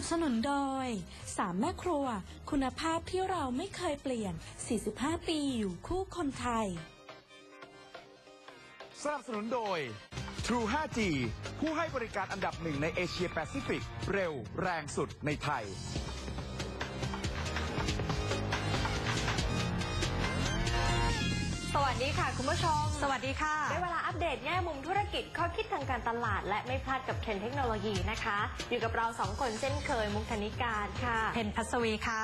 นับสนุนโดยสามแม่ครัว คุณภาพที่เราไม่เคยเปลี่ยน 45 ปีอยู่คู่คนไทย สนับสนุนโดย True 5G ผู้ให้บริการอันดับหนึ่งในเอเชียแปซิฟิก เร็วแรงสุดในไทย ดีค่ะ คุณผู้ชม สวัสดีค่ะ ได้เวลาอัปเดตแง่มุมธุรกิจข้อคิดทางการตลาด และไม่พลาดกับเทรนด์เทคโนโลยีนะคะ อยู่กับเราสองคนเช่นเคยมุกธนิการค่ะ เพนพัสวีค่ะ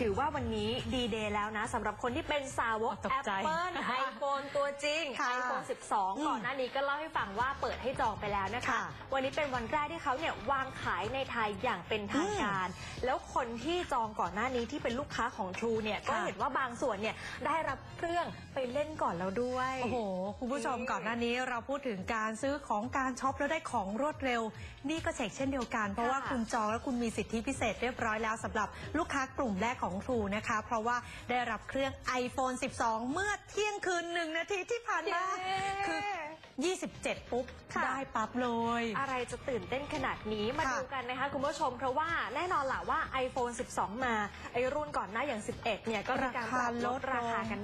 ถือว่าวันนี้ดีเดย์แล้วนะสำหรับคนที่เป็นสาวกตกใจ Apple iPhone ตัวจริงค่ะ iPhone อื12มก่อนหน้านี้ก็เล่าให้ฟังว่าเปิดให้จองไปแล้วนะคะ ค่ะวันนี้เป็นวันแรกที่เขาเนี่ยวางขายในไทยอย่างเป็นทางการ แล้วคนที่จองก่อนหน้านี้ที่เป็นลูกค้าของ True เนี่ยก็ค่ะ เห็นว่าบางส่วนเนี่ยได้รับเครื่องไปเล่นก่อนแล้วด้วย โอ้โห คุณผู้ชมนี่ก่อนหน้านี้เราพูดถึงการซื้อของการช็อปแล้วได้ของรวดเร็ว นี่ก็เช็คเช่นเดียวกัน เพราะว่าค่ะคุณจองแล้วคุณมีสิทธิพิเศษเรียบร้อยแล้วสำหรับลูกค้ากลุ่มแรกของ True นะคะ เพราะว่าได้รับเครื่อง iPhone 12 เมื่อเที่ยงคืนหนึ่งนาทีที่ผ่านมาคือ 27 ปุ๊บค่ะได้ปั๊บเลย อะไรจะตื่นเต้นขนาดนี้มาค่ะดูกันนะคะ คุณผู้ชมเพราะว่าแน่นอนแหละว่า iPhone 12 มาไอรุ่นก่อนหน้าอย่าง 11 เนี่ยก็มีการปรับลดราคากัน